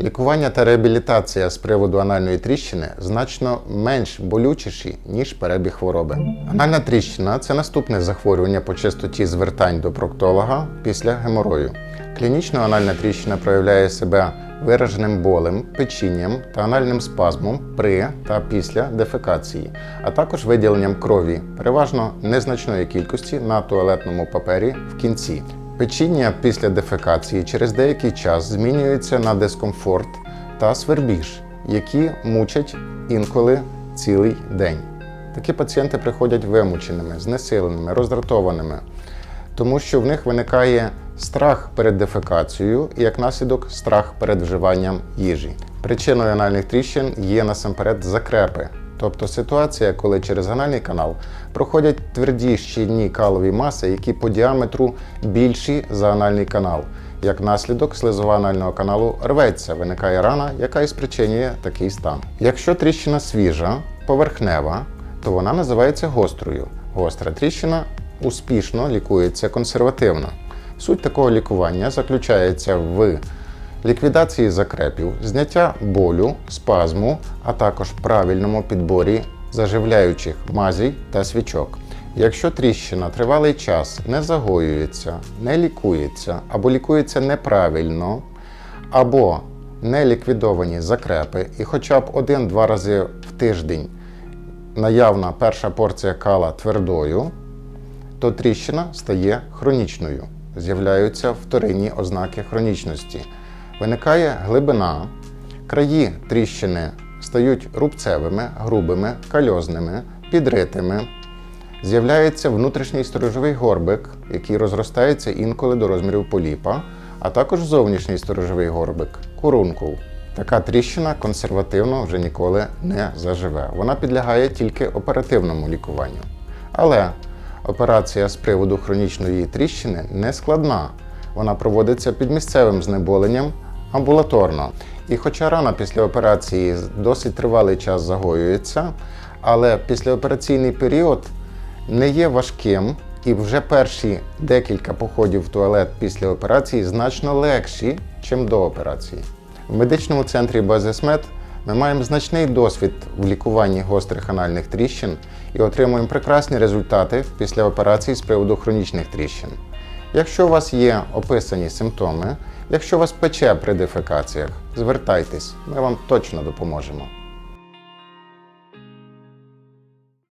Лікування та реабілітація з приводу анальної тріщини значно менш болючіші, ніж перебіг хвороби. Анальна тріщина це наступне захворювання по частоті звертань до проктолога після геморою. Клінічно анальна тріщина проявляє себе вираженим болем, печінням та анальним спазмом при та після дефекації, а також виділенням крові, переважно незначної кількості на туалетному папері в кінці. Печіння після дефекації через деякий час змінюється на дискомфорт та свербіж, які мучать інколи цілий день. Такі пацієнти приходять вимученими, знесиленими, роздратованими, тому що в них виникає страх перед дефекацією і як наслідок страх перед вживанням їжі. Причиною анальних тріщин є насамперед закрепи, тобто ситуація, коли через анальний канал проходять тверді щільні калові маси, які по діаметру більші за анальний канал. Як наслідок, слизова анального каналу рветься, виникає рана, яка і спричинює такий стан. Якщо тріщина свіжа, поверхнева, то вона називається гострою. Гостра тріщина успішно лікується консервативно. Суть такого лікування заключається в ліквідації закрепів, зняття болю, спазму, а також правильному підборі заживляючих мазій та свічок. Якщо тріщина тривалий час не загоюється, не лікується або лікується неправильно, або не ліквідовані закрепи, і хоча б один-два рази в тиждень наявна перша порція кала твердою, то тріщина стає хронічною. З'являються вторинні ознаки хронічності. Виникає глибина, краї тріщини стають рубцевими, грубими, кальозними, підритими. З'являється внутрішній сторожовий горбик, який розростається інколи до розмірів поліпа, а також зовнішній сторожовий горбик курункул. Така тріщина консервативно вже ніколи не заживе. Вона підлягає тільки оперативному лікуванню. Але операція з приводу хронічної тріщини не складна. Вона проводиться під місцевим знеболенням амбулаторно. І хоча рана після операції досить тривалий час загоюється, але післяопераційний період не є важким, і вже перші декілька походів в туалет після операції значно легші, ніж до операції. В медичному центрі Базисмед ми маємо значний досвід в лікуванні гострих анальних тріщин і отримуємо прекрасні результати після операцій з приводу хронічних тріщин. Якщо у вас є описані симптоми, якщо вас пече при дефекаціях, звертайтесь, ми вам точно допоможемо.